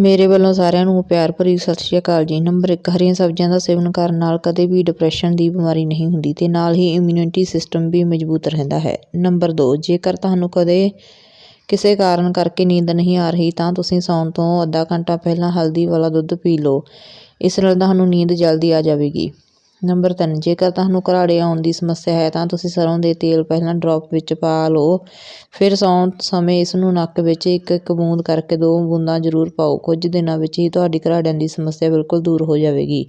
ਮੇਰੇ ਵੱਲੋਂ ਸਾਰਿਆਂ ਨੂੰ ਪਿਆਰ ਭਰੀ ਸਤਿ ਸ਼੍ਰੀ ਅਕਾਲ ਜੀ। ਨੰਬਰ 1 ਹਰੀਆਂ ਸਬਜ਼ੀਆਂ ਦਾ ਸੇਵਨ ਕਰਨ ਨਾਲ ਕਦੇ ਵੀ ਡਿਪਰੈਸ਼ਨ ਦੀ ਬਿਮਾਰੀ ਨਹੀਂ ਹੁੰਦੀ ਤੇ ਨਾਲ ਹੀ ਇਮਿਊਨਿਟੀ ਸਿਸਟਮ ਵੀ ਮਜ਼ਬੂਤ ਰਹਿੰਦਾ ਹੈ। ਨੰਬਰ 2 ਜੇਕਰ ਤੁਹਾਨੂੰ ਕਦੇ ਕਿਸੇ ਕਾਰਨ ਕਰਕੇ ਨੀਂਦ ਨਹੀਂ ਆ ਰਹੀ, ਤਾਂ ਤੁਸੀਂ ਸੌਣ ਤੋਂ ਅੱਧਾ ਘੰਟਾ ਪਹਿਲਾਂ ਹਲਦੀ ਵਾਲਾ ਦੁੱਧ ਪੀ ਲਓ। ਇਸ ਨਾਲ ਤੁਹਾਨੂੰ ਨੀਂਦ ਜਲਦੀ ਆ ਜਾਵੇਗੀ। ਨੰਬਰ 3 ਜੇਕਰ ਤੁਹਾਨੂੰ ਘਰਾੜੇ ਆਉਣ ਦੀ ਸਮੱਸਿਆ ਹੈ, ਤਾਂ ਤੁਸੀਂ ਸਰੋਂ ਦੇ ਤੇਲ ਪਹਿਲਾਂ ਡ੍ਰੌਪ ਵਿੱਚ ਪਾ ਲਓ। ਫਿਰ ਸੌਣ ਸਮੇਂ ਇਸ ਨੂੰ ਨੱਕ ਵਿੱਚ ਇੱਕ ਇੱਕ ਬੂੰਦ ਕਰਕੇ ਦੋ ਬੂੰਦਾਂ ਜ਼ਰੂਰ ਪਾਓ। ਕੁਝ ਦਿਨਾਂ ਵਿੱਚ ਹੀ ਤੁਹਾਡੀ ਘਰਾੜਿਆਂ ਦੀ ਸਮੱਸਿਆ ਬਿਲਕੁਲ ਦੂਰ ਹੋ ਜਾਵੇਗੀ।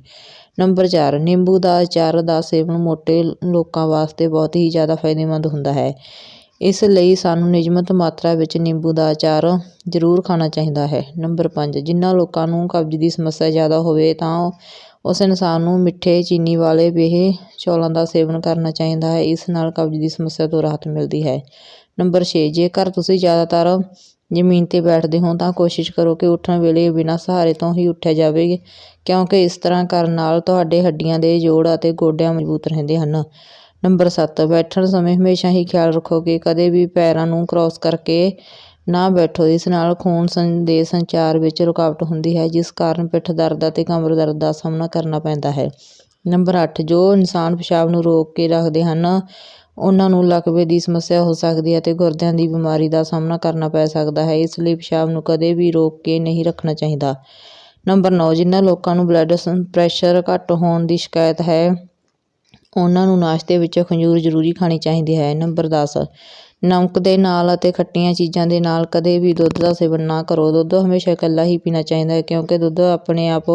ਨੰਬਰ 4 ਨਿੰਬੂ ਦਾ ਅਚਾਰ ਦਾ ਸੇਵਨ ਮੋਟੇ ਲੋਕਾਂ ਵਾਸਤੇ ਬਹੁਤ ਹੀ ਜ਼ਿਆਦਾ ਫਾਇਦੇਮੰਦ ਹੁੰਦਾ ਹੈ। ਇਸ ਲਈ ਸਾਨੂੰ ਨਿਯਮਤ ਮਾਤਰਾ ਵਿੱਚ ਨਿੰਬੂ ਦਾ ਅਚਾਰ ਜ਼ਰੂਰ ਖਾਣਾ ਚਾਹੀਦਾ ਹੈ। ਨੰਬਰ 5 ਜਿਨ੍ਹਾਂ ਲੋਕਾਂ ਨੂੰ ਕਬਜ਼ ਦੀ ਸਮੱਸਿਆ ਜ਼ਿਆਦਾ ਹੋਵੇ, ਤਾਂ ਉਸ ਇਨਸਾਨ ਨੂੰ ਮਿੱਠੇ ਚੀਨੀ ਵਾਲੇ ਬੇਹੇ ਚੌਲਾਂ ਦਾ ਸੇਵਨ ਕਰਨਾ ਚਾਹੀਦਾ ਹੈ। ਇਸ ਨਾਲ ਕਬਜ਼ ਦੀ ਸਮੱਸਿਆ ਤੋਂ ਰਾਹਤ ਮਿਲਦੀ ਹੈ। ਨੰਬਰ 6 ਜੇਕਰ ਤੁਸੀਂ ਜ਼ਿਆਦਾਤਰ ਜ਼ਮੀਨ 'ਤੇ ਬੈਠਦੇ ਹੋ, ਤਾਂ ਕੋਸ਼ਿਸ਼ ਕਰੋ ਕਿ ਉੱਠਣ ਵੇਲੇ ਬਿਨਾਂ ਸਹਾਰੇ ਤੋਂ ਹੀ ਉੱਠਿਆ ਜਾਵੇ, ਕਿਉਂਕਿ ਇਸ ਤਰ੍ਹਾਂ ਕਰਨ ਨਾਲ ਤੁਹਾਡੇ ਹੱਡੀਆਂ ਦੇ ਜੋੜ ਅਤੇ ਗੋਡਿਆਂ ਮਜ਼ਬੂਤ ਰਹਿੰਦੇ ਹਨ। ਨੰਬਰ 7 ਬੈਠਣ ਸਮੇਂ ਹਮੇਸ਼ਾ ਹੀ ਖਿਆਲ ਰੱਖੋ ਕਿ ਕਦੇ ਵੀ ਪੈਰਾਂ ਨੂੰ ਕ੍ਰਾਸ ਕਰਕੇ ਨਾ ਬੈਠੋ। ਇਸ ਨਾਲ ਖੂਨ ਸੰ, ਦੇ ਸੰਚਾਰ ਵਿੱਚ ਰੁਕਾਵਟ ਹੁੰਦੀ ਹੈ, ਜਿਸ ਕਾਰਨ ਪਿੱਠ ਦਰਦ ਅਤੇ ਕਮਰ ਦਰਦ ਦਾ ਸਾਹਮਣਾ ਕਰਨਾ ਪੈਂਦਾ ਹੈ। ਨੰਬਰ 8 ਜੋ ਇਨਸਾਨ ਪਿਸ਼ਾਬ ਨੂੰ ਰੋਕ ਕੇ ਰੱਖਦੇ ਹਨ, ਉਹਨਾਂ ਨੂੰ ਲਕਵੇ ਦੀ ਸਮੱਸਿਆ ਹੋ ਸਕਦੀ ਹੈ ਅਤੇ ਗੁਰਦਿਆਂ ਦੀ ਬਿਮਾਰੀ ਦਾ ਸਾਹਮਣਾ ਕਰਨਾ ਪੈ ਸਕਦਾ ਹੈ। ਇਸ ਲਈ ਪਿਸ਼ਾਬ ਨੂੰ ਕਦੇ ਵੀ ਰੋਕ ਕੇ ਨਹੀਂ ਰੱਖਣਾ ਚਾਹੀਦਾ। ਨੰਬਰ 9 ਜਿਨ੍ਹਾਂ ਲੋਕਾਂ ਨੂੰ ਬਲੱਡ ਪ੍ਰੈਸ਼ਰ ਘੱਟ ਹੋਣ ਦੀ ਸ਼ਿਕਾਇਤ ਹੈ, ਉਹਨਾਂ ਨੂੰ ਨਾਸ਼ਤੇ ਵਿੱਚ ਖੰਜੂਰ ਜ਼ਰੂਰੀ ਖਾਣੀ ਚਾਹੀਦੀ ਹੈ। ਨੰਬਰ 10 ਨਮਕ ਦੇ ਨਾਲ ਅਤੇ ਖੱਟੀਆਂ ਚੀਜ਼ਾਂ ਦੇ ਨਾਲ ਕਦੇ ਵੀ ਦੁੱਧ ਦਾ ਸੇਵਨ ਨਾ ਕਰੋ। ਦੁੱਧ ਹਮੇਸ਼ਾ ਇਕੱਲਾ ਹੀ ਪੀਣਾ ਚਾਹੀਦਾ ਹੈ ਕਿਉਂਕਿ ਦੁੱਧ ਆਪਣੇ ਆਪ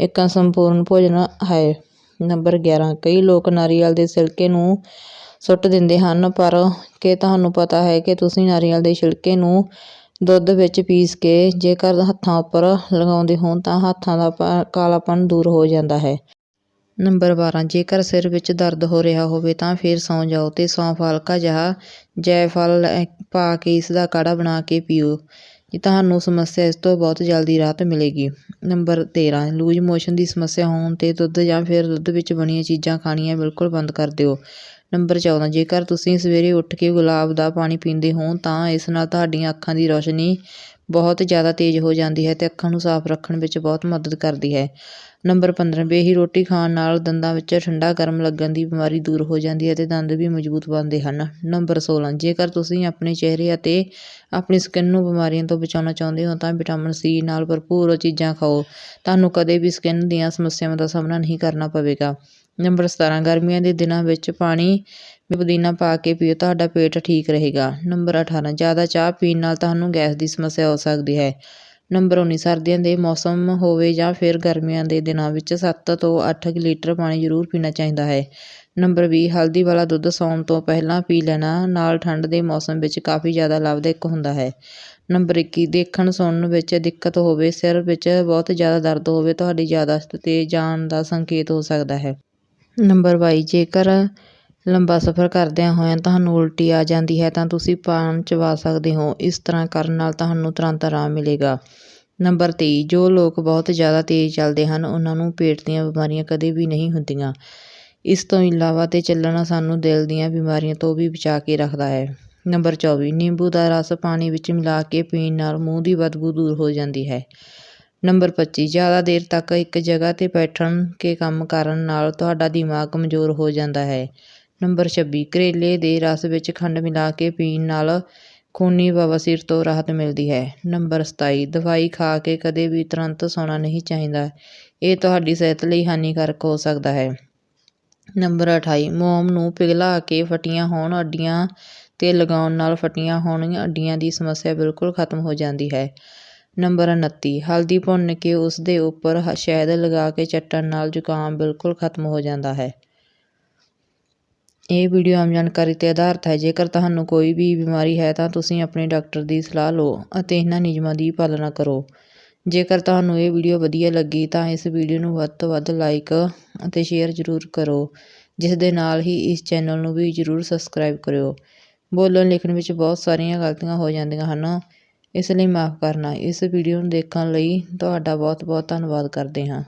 ਇੱਕ ਸੰਪੂਰਨ ਭੋਜਨ ਹੈ। ਨੰਬਰ 11 ਕਈ ਲੋਕ ਨਾਰੀਅਲ ਦੇ ਛਿਲਕੇ ਨੂੰ ਸੁੱਟ ਦਿੰਦੇ ਹਨ, ਪਰ ਕਿ ਤੁਹਾਨੂੰ ਪਤਾ ਹੈ ਕਿ ਤੁਸੀਂ ਨਾਰੀਅਲ ਦੇ ਛਿਲਕੇ ਨੂੰ ਦੁੱਧ ਵਿੱਚ ਪੀਸ ਕੇ ਜੇਕਰ ਹੱਥਾਂ ਉੱਪਰ ਲਗਾਉਂਦੇ ਹੋ ਤਾਂ ਹੱਥਾਂ ਦਾ ਕਾਲਾਪਨ ਦੂਰ ਹੋ ਜਾਂਦਾ ਹੈ। ਨੰਬਰ 12 ਜੇਕਰ ਸਿਰ ਵਿੱਚ ਦਰਦ ਹੋ ਰਿਹਾ ਹੋਵੇ ਤਾਂ ਫਿਰ ਸੌਂ ਜਾਓ ਤੇ ਸੌਂਫ ਹਲਕਾ ਜਿਹਾ ਜੈਫਲ ਪਾ ਕੇ ਇਸ ਦਾ ਕਾੜਾ ਬਣਾ ਕੇ ਪੀਓ। ਜੀ, ਤੁਹਾਨੂੰ ਸਮੱਸਿਆ ਇਸ ਤੋਂ ਬਹੁਤ ਜਲਦੀ ਰਾਹਤ ਮਿਲੇਗੀ। ਨੰਬਰ 13 ਲੂਜ ਮੋਸ਼ਨ ਦੀ ਸਮੱਸਿਆ ਹੋਣ ਤੇ ਦੁੱਧ ਜਾਂ ਫਿਰ ਦੁੱਧ ਵਿੱਚ ਬਣੀਆਂ ਚੀਜ਼ਾਂ ਖਾਣੀਆਂ ਬਿਲਕੁਲ ਬੰਦ ਕਰ ਦਿਓ। ਨੰਬਰ 14 ਜੇਕਰ ਤੁਸੀਂ ਸਵੇਰੇ ਉੱਠ ਕੇ ਗੁਲਾਬ ਦਾ ਪਾਣੀ ਪੀਂਦੇ ਹੋ, ਤਾਂ ਇਸ ਨਾਲ ਤੁਹਾਡੀਆਂ ਅੱਖਾਂ ਦੀ ਰੌਸ਼ਨੀ ਬਹੁਤ ਜ਼ਿਆਦਾ ਤੇਜ਼ ਹੋ ਜਾਂਦੀ ਹੈ ਤੇ ਅੱਖਾਂ ਨੂੰ ਸਾਫ਼ ਰੱਖਣ ਵਿੱਚ ਬਹੁਤ ਮਦਦ ਕਰਦੀ ਹੈ। ਨੰਬਰ 15 ਬੇਹੀ ਰੋਟੀ ਖਾਣ ਨਾਲ ਦੰਦਾਂ ਵਿੱਚ ਠੰਡਾ ਗਰਮ ਲੱਗਣ ਦੀ ਬਿਮਾਰੀ ਦੂਰ ਹੋ ਜਾਂਦੀ ਹੈ ਤੇ ਦੰਦ ਵੀ ਮਜ਼ਬੂਤ ਬਣਦੇ ਹਨ। ਨੰਬਰ 16 ਜੇਕਰ ਤੁਸੀਂ ਆਪਣੇ ਚਿਹਰੇ ਅਤੇ ਆਪਣੀ ਸਕਿਨ ਨੂੰ ਬਿਮਾਰੀਆਂ ਤੋਂ ਬਚਾਉਣਾ ਚਾਹੁੰਦੇ ਹੋ, ਤਾਂ ਵਿਟਾਮਿਨ ਸੀ ਨਾਲ ਭਰਪੂਰ ਚੀਜ਼ਾਂ ਖਾਓ। ਤੁਹਾਨੂੰ ਕਦੇ ਵੀ ਸਕਿਨ ਦੀਆਂ ਸਮੱਸਿਆਵਾਂ ਦਾ ਸਾਹਮਣਾ ਨਹੀਂ ਕਰਨਾ ਪਵੇਗਾ। ਨੰਬਰ 17 ਗਰਮੀਆਂ ਦੇ ਦਿਨਾਂ ਵਿੱਚ ਪਾਣੀ ਵਿੱਚ ਪੁਦੀਨਾ ਪਾ ਕੇ ਪੀਓ, ਤੁਹਾਡਾ ਪੇਟ ਠੀਕ ਰਹੇਗਾ। ਨੰਬਰ 18 ਜ਼ਿਆਦਾ ਚਾਹ ਪੀਣ ਨਾਲ ਤੁਹਾਨੂੰ ਗੈਸ ਦੀ ਸਮੱਸਿਆ ਹੋ ਸਕਦੀ ਹੈ। ਨੰਬਰ 19 ਸਰਦੀਆਂ ਦੇ ਮੌਸਮ ਹੋਵੇ ਜਾਂ ਫਿਰ ਗਰਮੀਆਂ ਦੇ ਦਿਨਾਂ ਵਿੱਚ 7 ਤੋਂ 8 ਲੀਟਰ ਪਾਣੀ ਜ਼ਰੂਰ ਪੀਣਾ ਚਾਹੀਦਾ ਹੈ। ਨੰਬਰ 20 ਹਲਦੀ ਵਾਲਾ ਦੁੱਧ ਸੌਣ ਤੋਂ ਪਹਿਲਾਂ ਪੀ ਲੈਣਾ, ਨਾਲ ਠੰਡ ਦੇ ਮੌਸਮ ਵਿੱਚ ਕਾਫੀ ਜ਼ਿਆਦਾ ਲਾਭਦਾਇਕ ਹੁੰਦਾ ਹੈ। ਨੰਬਰ 21 ਦੇਖਣ ਸੁਣਨ ਵਿੱਚ ਦਿੱਕਤ ਹੋਵੇ, ਸਿਰ ਵਿੱਚ ਬਹੁਤ ਜ਼ਿਆਦਾ ਦਰਦ ਹੋਵੇ, ਤੁਹਾਡੀ ਯਾਦਾਸ਼ਤ ਤੇ ਜਾਣ ਦਾ ਸੰਕੇਤ ਹੋ ਸਕਦਾ ਹੈ। ਨੰਬਰ ਬਾਈ ਜੇਕਰ ਲੰਬਾ ਸਫ਼ਰ ਕਰਦਿਆਂ ਹੋਇਆਂ ਤੁਹਾਨੂੰ ਉਲਟੀ ਆ ਜਾਂਦੀ ਹੈ, ਤਾਂ ਤੁਸੀਂ ਪਾਨ ਚਬਾ ਸਕਦੇ ਹੋ। ਇਸ ਤਰ੍ਹਾਂ ਕਰਨ ਨਾਲ ਤੁਹਾਨੂੰ ਤੁਰੰਤ ਆਰਾਮ ਮਿਲੇਗਾ। ਨੰਬਰ 23 ਜੋ ਲੋਕ ਬਹੁਤ ਜ਼ਿਆਦਾ ਤੇਜ਼ ਚੱਲਦੇ ਹਨ, ਉਹਨਾਂ ਨੂੰ ਪੇਟ ਦੀਆਂ ਬਿਮਾਰੀਆਂ ਕਦੇ ਵੀ ਨਹੀਂ ਹੁੰਦੀਆਂ। ਇਸ ਤੋਂ ਇਲਾਵਾ ਤੇ ਚੱਲਣਾ ਸਾਨੂੰ ਦਿਲ ਦੀਆਂ ਬਿਮਾਰੀਆਂ ਤੋਂ ਵੀ ਬਚਾ ਕੇ ਰੱਖਦਾ ਹੈ। ਨੰਬਰ 24 ਨਿੰਬੂ ਦਾ ਰਸ ਪਾਣੀ ਵਿੱਚ ਮਿਲਾ ਕੇ ਪੀਣ ਨਾਲ ਮੂੰਹ ਦੀ ਬਦਬੂ ਦੂਰ ਹੋ ਜਾਂਦੀ ਹੈ। ਨੰਬਰ 25 ਜ਼ਿਆਦਾ ਦੇਰ ਤੱਕ ਇੱਕ ਜਗ੍ਹਾ 'ਤੇ ਬੈਠਣ ਕੇ ਕੰਮ ਕਰਨ ਨਾਲ ਤੁਹਾਡਾ ਦਿਮਾਗ ਕਮਜ਼ੋਰ ਹੋ ਜਾਂਦਾ ਹੈ। ਨੰਬਰ 26 ਕਰੇਲੇ ਦੇ ਰਸ ਵਿੱਚ ਖੰਡ ਮਿਲਾ ਕੇ ਪੀਣ ਨਾਲ ਖੂਨੀ ਬਵਾਸੀਰ ਤੋਂ ਰਾਹਤ ਮਿਲਦੀ ਹੈ। ਨੰਬਰ 27 ਦਵਾਈ ਖਾ ਕੇ ਕਦੇ ਵੀ ਤੁਰੰਤ ਸੌਣਾ ਨਹੀਂ ਚਾਹੀਦਾ। ਇਹ ਤੁਹਾਡੀ ਸਿਹਤ ਲਈ ਹਾਨੀਕਾਰਕ ਹੋ ਸਕਦਾ ਹੈ। ਨੰਬਰ 28 ਮੋਮ ਨੂੰ ਪਿਘਲਾ ਕੇ ਫਟੀਆਂ ਹੋਣ ਅੱਡੀਆਂ 'ਤੇ ਲਗਾਉਣ ਨਾਲ ਫਟੀਆਂ ਹੋਣੀਆਂ ਅੱਡੀਆਂ ਦੀ ਸਮੱਸਿਆ ਬਿਲਕੁਲ ਖਤਮ ਹੋ ਜਾਂਦੀ ਹੈ। ਨੰਬਰ 29 ਹਲਦੀ ਭੁੰਨ ਕੇ ਉਸ ਦੇ ਉੱਪਰ ਸ਼ਹਿਦ ਲਗਾ ਕੇ ਚੱਟਣ ਨਾਲ ਜ਼ੁਕਾਮ ਬਿਲਕੁਲ ਖਤਮ ਹੋ ਜਾਂਦਾ ਹੈ। ਇਹ ਵੀਡੀਓ ਆਮ ਜਾਣਕਾਰੀ 'ਤੇ ਆਧਾਰਿਤ ਹੈ। ਜੇਕਰ ਤੁਹਾਨੂੰ ਕੋਈ ਵੀ ਬਿਮਾਰੀ ਹੈ, ਤਾਂ ਤੁਸੀਂ ਆਪਣੇ ਡਾਕਟਰ ਦੀ ਸਲਾਹ ਲਓ ਅਤੇ ਇਹਨਾਂ ਨਿਯਮਾਂ ਦੀ ਪਾਲਣਾ ਕਰੋ। ਜੇਕਰ ਤੁਹਾਨੂੰ ਇਹ ਵੀਡੀਓ ਵਧੀਆ ਲੱਗੀ, ਤਾਂ ਇਸ ਵੀਡੀਓ ਨੂੰ ਵੱਧ ਤੋਂ ਵੱਧ ਲਾਈਕ ਅਤੇ ਸ਼ੇਅਰ ਜ਼ਰੂਰ ਕਰੋ, ਜਿਸ ਦੇ ਨਾਲ ਹੀ ਇਸ ਚੈਨਲ ਨੂੰ ਵੀ ਜ਼ਰੂਰ ਸਬਸਕ੍ਰਾਈਬ ਕਰਿਓ। ਬੋਲਣ ਲਿਖਣ ਵਿੱਚ ਬਹੁਤ ਸਾਰੀਆਂ ਗਲਤੀਆਂ ਹੋ ਜਾਂਦੀਆਂ ਹਨ। ਇਸ ਲਈ ਮਾਫ਼ ਕਰਨਾ। ਇਸ ਵੀਡੀਓ ਨੂੰ ਦੇਖਣ ਲਈ ਤੁਹਾਡਾ ਬਹੁਤ ਬਹੁਤ ਧੰਨਵਾਦ ਕਰਦੇ ਹਾਂ।